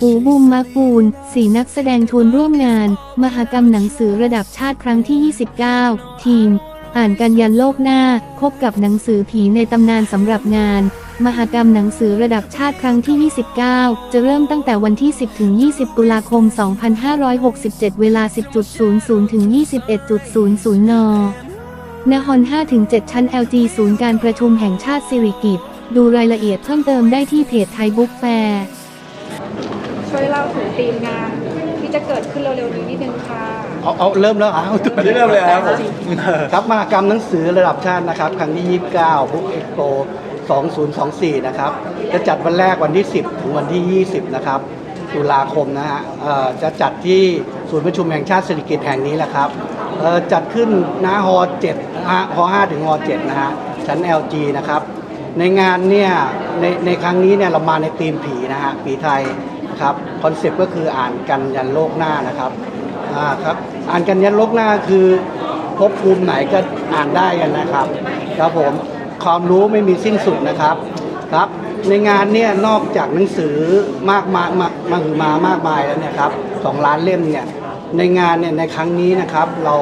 ปูบูมมากูลสี่นักแสดงชวนร่วมงาน มหกรรมหนังสือระดับชาติครั้งที่ 29 ทีม อ่านกันยันโลกหน้าพบกับหนังสือผีในตำนานสำหรับงาน มหกรรมหนังสือระดับชาติครั้งที่ 29 จะเริ่มตั้งแต่วันที่ 10 ถึง 20 ตุลาคม 2567 เวลา 10.00 ถึง 21.00 นนฮอน5-7ชั้น LG ศูนย์การประชุมแห่งชาติสิริกิต์ ดูรายละเอียดเพิ่มเติมได้ที่เพจไทยบุ๊กแฟร์ช่วยเล่าถึงธีมงานที่จะเกิดขึ้นเร็วๆนี้นิดนึงค่ะ เอาเอาเริ่มแล้วเหรอเอาอันนี้เริ่มเลยครับผมครับมหากรรมหนังสือระดับชาตินะครับ ครั้งที่ 29 Book Expo 2024 นะครับ จะจัดวันแรกวันที่ 10 ถึงวันที่ 20 นะครับ ตุลาคมนะฮะเอ่อจะจัดที่ศูนย์ประชุมแห่งชาติเศรษฐกิจแห่งนี้แหละครับเอ่อจัดขึ้นหน้าฮอ7นะฮะฮอ5ถึงฮอ7นะฮะชั้น LG นะครับ ในงานเนี่ยในในครั้งนี้เนี่ยเรามาในธีมผีนะฮะผีไทยนะครับคอนเซปต์ก็คืออ่านกันยันโลกหน้านะครับอ่าครับอ่านกันยันโลกหน้าคือภพภูมิไหนก็อ่านได้กันนะครับครับผมความรู้ไม่มีสิ้นสุดนะครับครับ ในงานเนี่ยนอกจากหนังสือมากมายมามาหือมามากมายแล้วเนี่ยครับสองล้านเล่มเนี่ยในงานเนี่ยในครั้งนี้นะครับเรา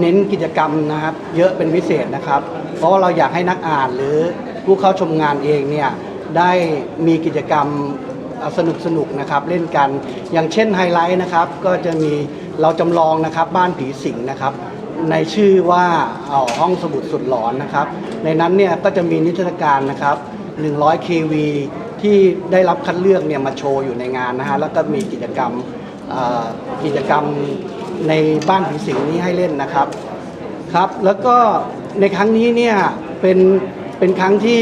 เน้นกิจกรรมนะครับ เยอะเป็นพิเศษนะครับ เพราะว่าเราอยากให้นักอ่านหรือผู้เข้าชมงานเองเนี่ยได้มีกิจกรรมสนุกสนุกๆนะครับเล่นกันอย่างเช่นไฮไลท์นะครับก็จะมีเราจำลองนะครับบ้านผีสิงนะครับในชื่อว่าเอ่อห้องสมุดสุดหลอนนะครับในนั้นเนี่ยก็จะมีนิทรรศการนะครับ100 kV ที่ได้รับคัดเลือกเนี่ยมาโชว์อยู่ในงานนะฮะแล้วก็มีกิจกรรมกิจกรรมในบ้านผีสิงนี้ให้เล่นนะครับ ครับแล้วก็ในครั้งนี้เนี่ยเป็นเป็นครั้งที่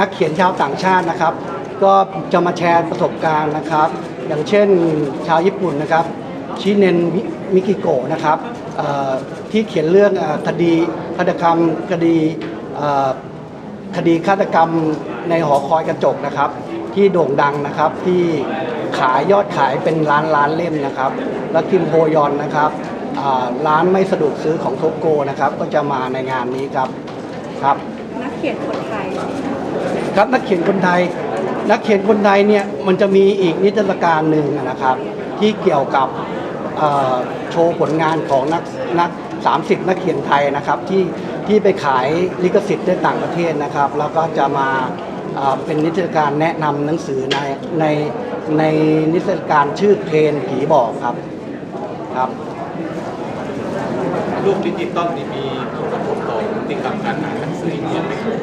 นักเขียนชาวต่างชาตินะครับ ก็จะมาแชร์ประสบการณ์นะครับ อย่างเช่นชาวญี่ปุ่นนะครับชิเนนมิกิโกะนะครับที่เขียนเรื่องคดีฆาตกรรมคดีคดีฆาตกรรมในหอคอยกระจกนะครับ ที่โด่งดังนะครับที่ขายยอดขายเป็นล้านล้านเล่มนะครับ แล้วคิมโฮยอนนะครับ ร้านไม่สะดวกซื้อของโทโกนะครับ ก็จะมาในงานนี้ครับครับ นักเขียนคนไทย ครับนักเขียนคนไทย นักเขียนคนไทยเนี่ยมันจะมีอีกนิทรรศการหนึ่งนะครับ ที่เกี่ยวกับเอ่อโชว์ผลงานของนักนัก30นักเขียนไทยนะครับที่ที่ไปขายลิขสิทธิ์ในต่างประเทศนะครับ แล้วก็จะมาเอ่อเป็นนิทรรศการแนะนำหนังสือในในในนิทรรศการชื่อเพลนผีบอกครับครับ รูปดิจิตอลนี่มีผลกระทบต่อพฤติกรรมการอ่านหนังสืออย่างเงี้ยไหมครับ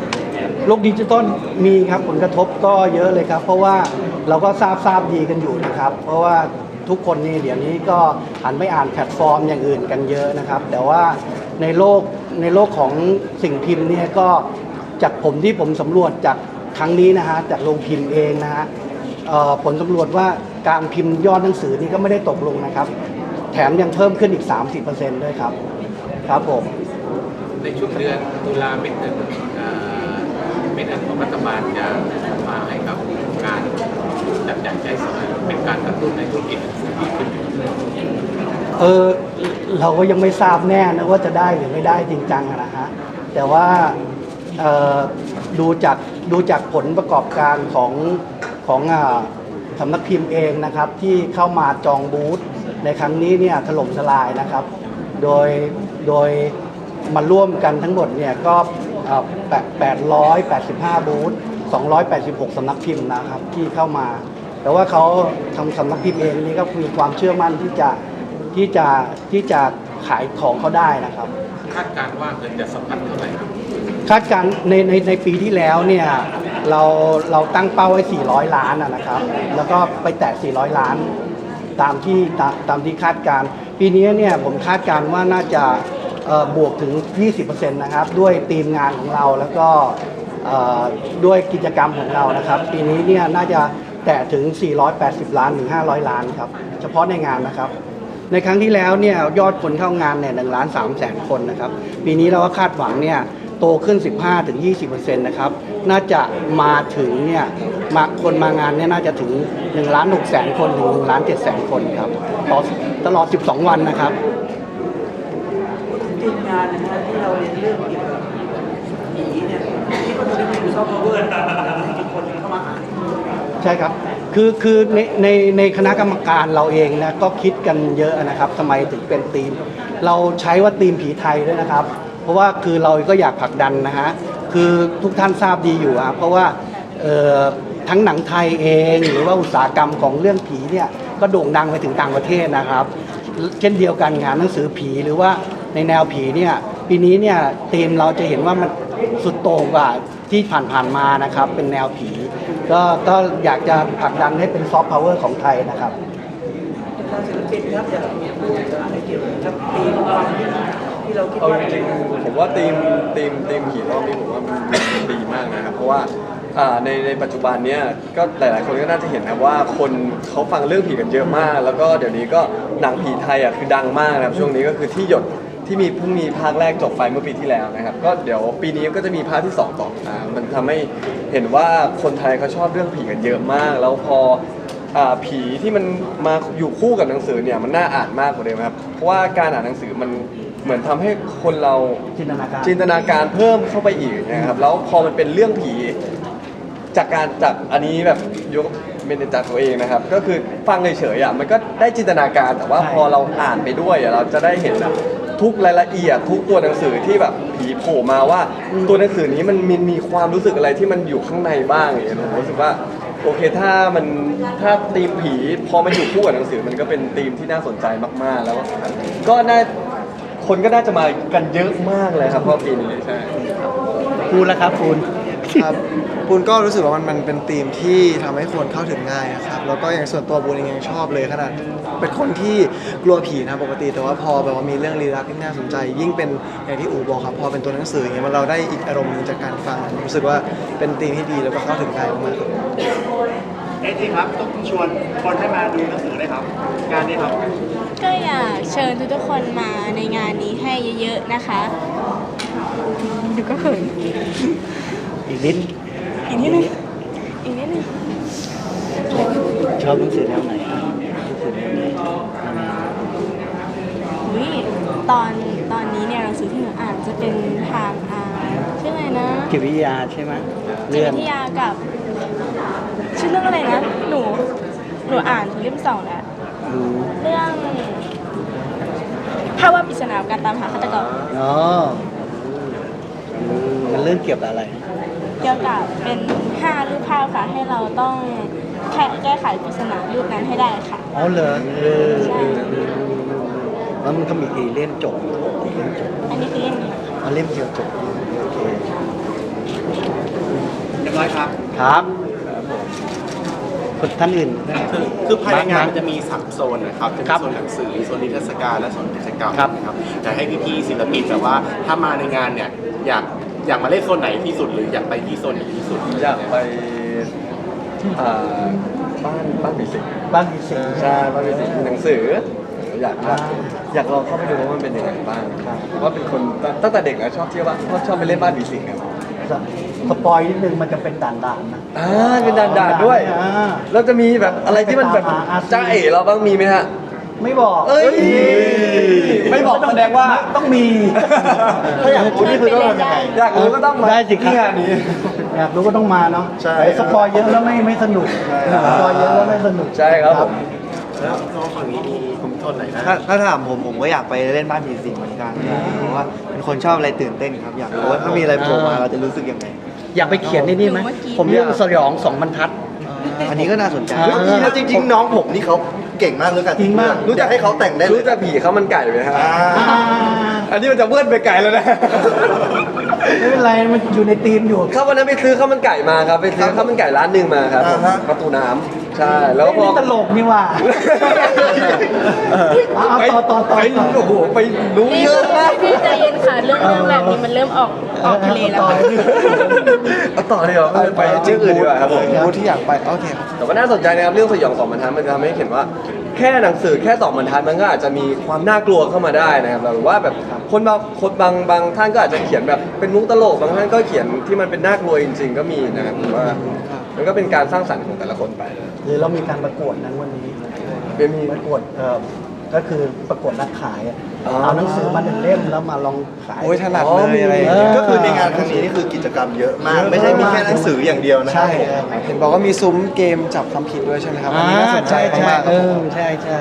โลกดิจิตอลมีครับผลกระทบก็เยอะเลยครับ เพราะว่าเราก็ทราบทราบดีกันอยู่นะครับ เพราะว่าทุกคนนี่เดี๋ยวนี้ก็หันไปอ่านแพลตฟอร์มอย่างอื่นกันเยอะนะครับ แต่ว่าในโลกในโลกของสิ่งพิมพ์เนี่ยก็จากผมที่ผมสำรวจจากครั้งนี้นะฮะจากโรงพิมพ์เองนะฮะเอ่อผลสำรวจว่าการพิมพ์ยอดหนังสือนี่ก็ไม่ได้ตกลงนะครับ แถมยังเพิ่มขึ้นอีก 30%ด้วยครับ ครับผม ในช่วงเดือนตุลาเป็นเดือนเอ่อเป็นอันของรัฐบาลจะมาให้กับการจับจ่ายใช้สอยเป็นการกระตุ้นในธุรกิจหนังสือที่ขึ้นอยู่เออเราก็ยังไม่ทราบแน่นะว่าจะได้หรือไม่ได้จริงจังอะนะฮะแต่ว่าเอ่อดูจากดูจากผลประกอบการของของอ่าสำนักพิมพ์เองนะครับที่เข้ามาจองบูธในครั้งนี้เนี่ยถล่มทลายนะครับ โดยโดยมาร่วมกันทั้งหมดเนี่ยก็เอ่อแปด885 บูธ 286 สำนักพิมพ์นะครับที่เข้ามา แต่ว่าเขาทำสำนักพิมพ์เองนี่ก็มีความเชื่อมั่นที่จะที่จะที่จะขายของเขาได้นะครับ คาดการณ์ว่าเงินจะสะพัดเท่าไหร่ครับ คาดการณ์ในในในปีที่แล้วเนี่ยเราเราตั้งเป้าไว้ 400 ล้านนะนะครับ แล้วก็ไปแตะ 400 ล้าน ตามที่ตามตามที่คาดการ ปีนี้เนี่ยผมคาดการว่าน่าจะเอ่อบวกถึง 20%นะครับ ด้วยทีมงานของเราแล้วก็ด้วยกิจกรรมของเรานะครับ ปีนี้เนี่ยน่าจะแตะถึง 480 ล้านถึง 500 ล้านครับ เฉพาะในงานนะครับ ในครั้งที่แล้วเนี่ยยอดคนเข้างานเนี่ยหนึ่งล้านสามแสนคนนะครับ ปีนี้เราก็คาดหวังเนี่ย โตขึ้น 15-20%นะครับ น่าจะมาถึงเนี่ยมาคนมางานเนี่ยน่าจะถึง1ล้าน6แสนคนถึง1ล้าน7แสนคนครับต่อตลอด 12 วันนะครับทีมงานนะฮะที่เราเรียนเรื่องเกี่ยวกับผีเนี่ยที่คนจะเป็นซอฟต์พาวเวอร์กี่คนเข้ามาหาใช่ครับคือคือในในในคณะกรรมการเราเองนะก็คิดกันเยอะนะครับทำไมถึงเป็นธีม เราใช้ว่าธีมผีไทยด้วยนะครับ เพราะว่าคือเราก็อยากผลักดันนะฮะคือทุกท่านทราบดีอยู่ครับเพราะว่าทั้งหนังไทยเอง หรือว่าอุตสาหกรรมของเรื่องผีเนี่ยก็โด่งดังไปถึงต่างประเทศนะครับ เช่นเดียวกันงานหนังสือผีหรือว่าในแนวผีเนี่ยปีนี้เนี่ยธีมเราจะเห็นว่ามันสุดโต่งกว่าที่ผ่านๆมานะครับ เป็นแนวผีก็ก็อยากจะผลักดันให้เป็นซอฟต์พาวเวอร์ของไทยนะครับทางศิลปินครับอยากพูดอะไรเกี่ยวกับธีมวันที่ เราคิดเอาว่าจริงๆผมว่าทีมทีมทีมผีรอบนี้ผมว่ามันดีมากนะครับ เพราะว่าอ่าในในปัจจุบันเนี้ยก็หลายๆคนก็น่าจะเห็นนะว่าคนเขาฟังเรื่องผีกันเยอะมาก แล้วก็เดี๋ยวนี้ก็หนังผีไทยอะคือดังมากนะครับช่วงนี้ก็คือที่หยดที่มีเพิ่งมีภาคแรกจบไปเมื่อปีที่แล้วนะครับ ก็เดี๋ยวปีนี้ก็จะมีภาคที่สองต่ออ่ามันทำให้เห็นว่าคนไทยเขาชอบเรื่องผีกันเยอะมาก แล้วพอ อ่าผีที่มันมาอยู่คู่กับหนังสือเนี่ยมันน่าอ่านมากกว่าเดิมครับเพราะว่าการอ่านหนังสือมัน เหมือนทำให้คนเราจินตนาการ จินตนาการเพิ่มเข้าไปอีกนะครับแล้วพอมันเป็นเรื่องผี จากการจากอันนี้แบบยกเป็นจากตัวเองนะครับ ก็คือฟังเฉยๆอะมันก็ได้จินตนาการแต่ว่าใช่ พอเราอ่านไปด้วยอะเราจะได้เห็นแบบทุกรายละเอียด ทุกตัวหนังสือที่แบบผีโผล่มาว่า ตัวหนังสือนี้มันมีมีความรู้สึกอะไรที่มันอยู่ข้างในบ้างอย่างเงี้ยผมรู้สึกว่าโอเคถ้ามันถ้าธีมผีพอมันอยู่คู่กับหนังสือมันก็เป็นธีมที่น่าสนใจมากๆแล้วก็น่า คนก็น่าจะมากันเยอะมากเลยครับเพราะปีนี้ใช่คูณแล้วครับคูณครับปูนก็รู้สึกว่ามันมันเป็นธีมที่ทำให้คนเข้าถึงง่ายอะครับ แล้วก็อย่างส่วนตัวปูนเองยังชอบเลยขนาดเป็นคนที่กลัวผีนะปกติ แต่ว่าพอแบบว่ามีเรื่องลี้ลับที่น่าสนใจ ยิ่งเป็นอย่างที่อู๋บอกครับพอเป็นตัวหนังสืออย่างเงี้ยมันเราได้อีกอารมณ์หนึงจากการฟังรู้สึกว่าเป็นธีมที่ดีแล้วก็เข้าถึงง่ายมากๆครับ เอ๊ะจริงครับต้องชวนคนให้มาดูหนังสือเลยครับ งานนี้ครับก็อยากเชิญทุกๆคนมาในงานนี้ให้เยอะๆนะคะเดี๋ยวก็เขินอีกนิดอีกนิดนึงอีกนิดนึงชอบหนังสือแนวไหนอะหนังสือแนวไหนนี่ตอนตอนนี้เนี่ยหนังสือที่หนูอ่านจะเป็นทางอ่าชื่ออะไรนะจิตวิทยาใช่ไหมจิตเรื่องวิทยากับ ชื่อเรื่องอะไรนะ หนู หนูอ่านถึงเล่มสองแล้วอืมเรื่องภาพว่าปริศนาการตามหาฆาตกรอ๋ออืมมันเรื่องเกี่ยวกับอะไร เกี่ยวกับเป็นห้ารูปภาพค่ะ ให้เราต้องแค่แก้ไขปริศนารูปนั้นให้ได้ค่ะ อ๋อเหรอเออเออเออแล้วมันก็มีเอเล่นจบเอเล่นจบอันนี้คือเล่มเดียวเอาเล่มเดียวจบโอเคเรียบร้อยครับ ครับ คนท่านอื่นคือคือภายในงานมมันจะมีสามโซนนะครับจะมีครับโซนหนังสือโซนนิทรรศการและโซนกิจกรรมครับนะครับอยากให้พี่ๆศิลปินแบบว่าถ้ามาในงานเนี่ยอยากอยากมาเล่นโซนไหนที่สุดหรืออยากไปที่โซนไหนที่สุดอยากไปอ่าบ้านบ้านผีสิงบ้านผีสิงใช่บ้านผีสิงหนังสือ อยากจะอยากลองเข้าไปดูว่ามันเป็นยังไงบ้างเพราะว่าเป็นคนตั้งตั้งแต่เด็กอะชอบเที่ยวว่าชอบไปเล่นบ้านผีสิงครับ สปอยนิดนึงมันจะเป็นด่านด่านๆนะ อ่าเป็นด่านๆด้วย อ่าแล้วจะมีแบบอะไรที่มันแบบไปตามหาอาซีจ้าเอ๋เราบ้างมีไหมฮะ ไม่บอกเอ้ย ไม่บอกแสดงว่า ต้องมี ถ้าอยากรู้นี่คือต้องทำยังไง อยากรู้ก็ต้องมาได้สิครับ ที่งานนี้ อยากรู้ก็ต้องมาเนาะใช่แต่สปอยเยอะแล้วไม่ไม่สนุกสปอยเยอะแล้วไม่สนุกใช่ครับผม แล้วน้องฝั่งนี้มีกลุ่มโซนไหนนะถ้าถ้าถามผมผมก็อยากไปเล่นบ้านผีสิงเหมือนกันเพราะว่าเป็นคนชอบอะไรตื่นเต้นครับ อยากรู้ว่าถ้ามีอะไรโผล่มาเราจะรู้สึกยังไง อยากไปเขียนในนี่ไหมเมื่อกี้ผมเรื่องสยองสองบรรทัด อันนี้ก็น่าสนใจอ่าแล้วจริง ๆ น้องผมนี่เขาเก่งมากเรื่องการจริงมาก รู้จักให้เขาแต่งได้เลยรู้จักผีข้าวมันไก่ไหมฮะอ่าอันนี้มันจะเวิร์ดไปไกลแล้วนะไม่เป็นไรมันอยู่ในธีมอยู่ ครับวันนั้นไปซื้อข้าวมันไก่มาครับไปซื้อข้าวมันไก่ร้านหนึ่งมาครับอ่าฮะประตูน้ำใช่แล้วพอนี่ตลกนี่ว่าเอาเอาต่อต่อต่อไปโอ้โหไปรู้เยอะมากพี่ใจเย็นค่ะเรื่องเรื่องแบบนี้มันเริ่มออกออกทะเลแล้วค่ะเอาต่อเลยเหรอไปชื่ออื่นดีกว่าครับผมบูธที่อยากไปโอเคครับแต่ว่าน่าสนใจนะครับเรื่องสยองสองบรรทัดมันจะทำให้เห็นว่า แค่หนังสือแค่สองบรรทัดมันก็อาจจะมีความน่ากลัวเข้ามาได้นะครับหรือว่าแบบคนบางคนบางบางท่านก็อาจจะเขียนแบบเป็นมุกตลกบางท่านก็เขียนที่มันเป็นน่ากลัวจริง ๆ ก็มีนะครับผมว่ามันก็เป็นการสร้างสรรค์ของแต่ละคนไปหรือเรามีการประกวดนั้นวันนี้เป็นมีประกวดเอ่อ ก็คือประกวดนักขายอะอ๋อ เอาหนังสือมาหนึ่งเล่มแล้วมาลองขาย โอ้ยถนัดเลยอะไรอย่างเอเงี้ยอก็คือในงานครั้งนี้นี่คือกิจกรรมเยอะมาก ไม่ใช่มีแค่หนังสืออย่างเดียวนะครัใช่บเห็นบอกว่ามีซุ้มเกมจับคำผิดด้วยใช่ไหมครับอันอ่านี้น่าสนใจใช่ใช่มากๆคเอรับผอมใช่ใช่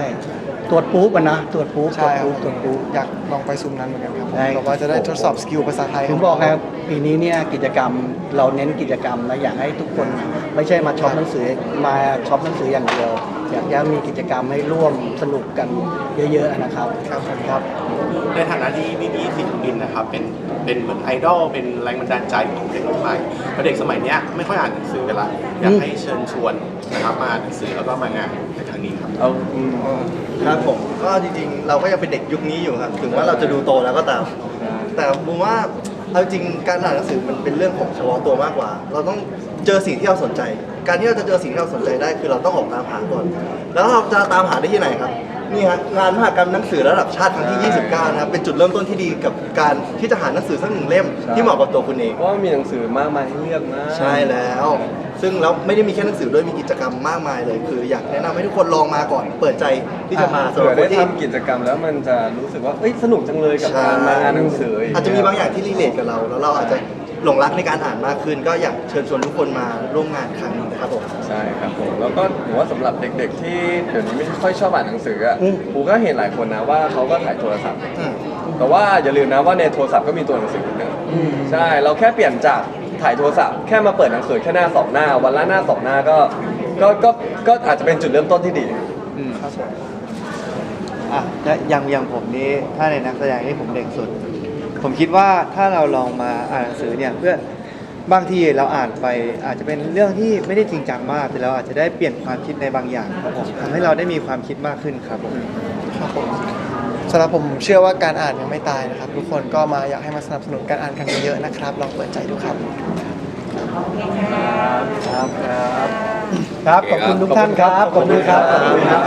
ตรวจปุ๊บอะนะตรวจปุ๊บใช่คตรรัวบจปุ๊บตรวจปุ๊บ อยากลองไปซุ้มนั้นเหมือนกันครับผมได้ บอกว่าจะได้ทดสอบสกิลภาษาไทยถึงบอกครับปีนี้เนี่ยกิจกรรมเราเน้นกิจกรรมนะอยากให้ทุกคนไม่ใช่มาช็อปหนังสือมาช็อปหนังสืออย่างเดียว อยากจะมีกิจกรรมให้ร่วมสนุกกันเยอะๆนะครับครับครับ ในฐานะที่พี่พี่ศิลปินนะครับเป็นเป็นเหมือนไอดอลเป็นแรงบันดาลใจของเด็กรุ่นใหม่แล้วเด็กสมัยเนี้ยไม่ค่อยอ่านหนังสือกันละอยากให้เชิญชวนนะครับมาอ่านหนังสือแล้วก็มางานในครั้งนี้ครับ เอาอืมครับผมก็จริงๆ เราก็ยังเป็นเด็กยุคนี้อยู่ครับ ถึงว่าเราจะดูโตแล้วก็ตาม แต่ผมว่า เอาจริงการอ่านหนังสือมันเป็นเรื่องของเฉพาะตัวมากกว่า เราต้องเจอสิ่งที่เราสนใจ การที่เราจะเจอสิ่งที่เราสนใจได้ คือเราต้องออกตามหาก่อน แล้วเราจะตามหาได้ที่ไหนครับ นี่ฮะงานมหกรรมหนังสือระดับชาติครั้งที่ 29 นะครับ เป็นจุดเริ่มต้นที่ดีกับการที่จะหาหนังสือสักหนึ่งเล่ม ที่เหมาะกับตัวคุณเอง เพราะว่ามีหนังสือมากมายให้เลือกมาก ใช่แล้ว ซึ่งแล้วไม่ได้มีแค่หนังสือด้วยมีกิจกรรมมากมายเลย คืออยากแนะนำให้ทุกคนลองมาก่อน เปิดใจที่จะมาสำหเผื่รัอบคได้นที่ ทำกิจกรรมแล้วมันจะรู้สึกว่าเอ้ยสนุกจังเลยกับการมางานหนังสือออาจจะมีบางอย่างที่รีเลทกับเรา แล้วเราอาจจะหลงรักในการอ่านมากขึ้น ก็อยากเชิญชวนทุกคนมาร่วมงานครั้งนี้นะครับผม ใช่ครับผมแล้วก็ผมว่าสำหรับเด็กๆ ที่เดี๋ยวนี้ไม่ค่อยชอบอ่านหนังสืออะอืม ผมก็เห็นหลายคนนะว่าเขาก็ถ่ายโทรศัพท์ อืม แต่ว่าอย่าลืมนะว่าในโทรศัพท์ก็มีตัวหนังสือนะใช่เราแค่เปลี่ยนจาก ถ่ายโทรศัพท์แค่มาเปิดหนังสือแค่หน้าสองหน้า วันละหน้าสองหน้าก็ก็ก็ก็อาจจะเป็นจุดเริ่มต้นที่ดีครับผมอะและอย่างอย่างผมนี่ถ้าในนักแสดงนี่ผมเด็กสุด ผมคิดว่าถ้าเราลองมาอ่านหนังสือเนี่ยเพื่อบางทีเราอ่านไปอาจจะเป็นเรื่องที่ไม่ได้จริงจังมาก แต่เราอาจจะได้เปลี่ยนความคิดในบางอย่างครับผมทำให้เราได้มีความคิดมากขึ้นครับผม ครับผม สำหรับผมเชื่อว่าการอ่านยังไม่ตายนะครับ ทุกคนก็มาอยากให้มาสนับสนุนการอ่านกันเยอะๆนะครับ ลองเปิดใจดูครับครับครับ ครับขอบคุณทุกท่านครับขอบคุณครับขอบคุณครับ